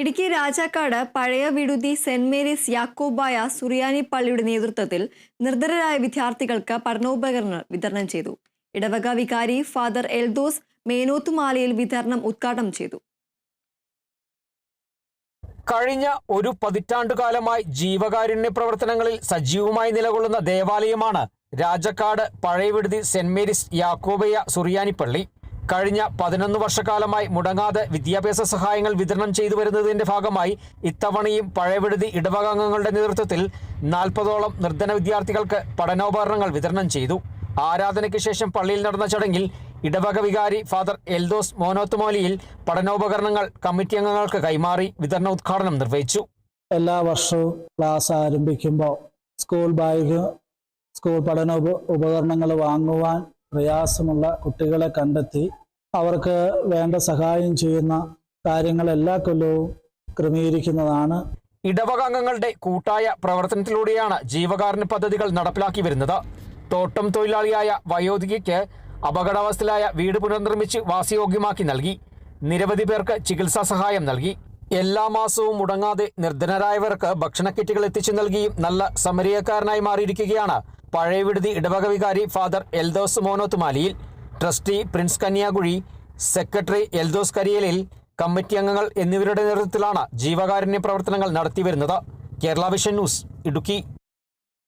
ഇടുക്കി രാജാക്കാട് പഴയ Viduthi Saint Mary's Yakobaya Suriyani പള്ളിയുടെ നേതൃത്വത്തിൽ നിർധനരായ വിദ്യാർത്ഥികൾക്ക് പഠനോപകരണങ്ങൾ വിതരണം ചെയ്തു. ഇടവക വികാരി ഫാദർ എൽദോസ് മേനോത്തുമാലയിൽ വിതരണം ഉദ്ഘാടനം ചെയ്തു. കഴിഞ്ഞ ഒരു പതിറ്റാണ്ടുകാലമായി ജീവകാരുണ്യ പ്രവർത്തനങ്ങളിൽ സജീവമായി നിലകൊള്ളുന്ന ദേവാലയമാണ് രാജക്കാട് പഴയവിടുതി സെന്റ് മേരീസ് യാക്കോബയ സുറിയാനിപ്പള്ളി കഴിഞ്ഞ പതിനൊന്ന് വർഷക്കാലമായി മുടങ്ങാതെ വിദ്യാഭ്യാസ സഹായങ്ങൾ വിതരണം ചെയ്തു വരുന്നതിന്റെ ഭാഗമായി ഇത്തവണയും പഴയവിടുതി ഇടവകാംഗങ്ങളുടെ നേതൃത്വത്തിൽ നാൽപ്പതോളം നിർധന വിദ്യാർത്ഥികൾക്ക് പഠനോപകരണങ്ങൾ വിതരണം ചെയ്തു. ആരാധനയ്ക്ക് ശേഷം പള്ളിയിൽ നടന്ന ചടങ്ങിൽ ഇടവക വികാരി ഫാദർ എൽദോസ് മോനോത്തുമോലിയിൽ പഠനോപകരണങ്ങൾ കമ്മിറ്റി അംഗങ്ങൾക്ക് കൈമാറി വിതരണ ഉദ്ഘാടനം നിർവഹിച്ചു. എല്ലാ വർഷവും ക്ലാസ് ആരംഭിക്കുമ്പോൾ സ്കൂൾ ബാഗ് സ്കൂൾ പഠന ഉപകരണങ്ങൾ വാങ്ങുവാൻ പ്രയാസമുള്ള കുട്ടികളെ കണ്ടെത്തി അവർക്ക് വേണ്ട സഹായം ചെയ്യുന്ന കാര്യങ്ങൾ എല്ലാ കൊല്ലവും ക്രമീകരിക്കുന്നതാണ്. ഇടവക അംഗങ്ങളുടെ കൂട്ടായ പ്രവർത്തനത്തിലൂടെയാണ് ജീവകാരുണ്യ പദ്ധതികൾ നടപ്പിലാക്കി വരുന്നത്. തോട്ടം തൊഴിലാളിയായ വയോധികയ്ക്ക് അപകടാവസ്ഥയിലായ വീട് പുനർനിർമ്മിച്ച് വാസയോഗ്യമാക്കി നൽകി. നിരവധി പേർക്ക് ചികിത്സാ സഹായം നൽകി. എല്ലാ മാസവും മുടങ്ങാതെ നിർധനരായവർക്ക് ഭക്ഷണ കിറ്റുകൾ എത്തിച്ചു നൽകിയും നല്ല സമരീയക്കാരനായി മാറിയിരിക്കുകയാണ് പഴയ വിടുതി ഇടവക വികാരി father Eldhose മോനോത്തുമാലിയിൽ. Trustee Prince Kanyakuzhi secretary Eldhose കരിയലിൽ committee അംഗങ്ങൾ എന്നിവരുടെ നേതൃത്വത്തിലാണ് ജീവകാരുണ്യ പ്രവർത്തനങ്ങൾ നടത്തിവരുന്നത്. Kerala vision news Idukki.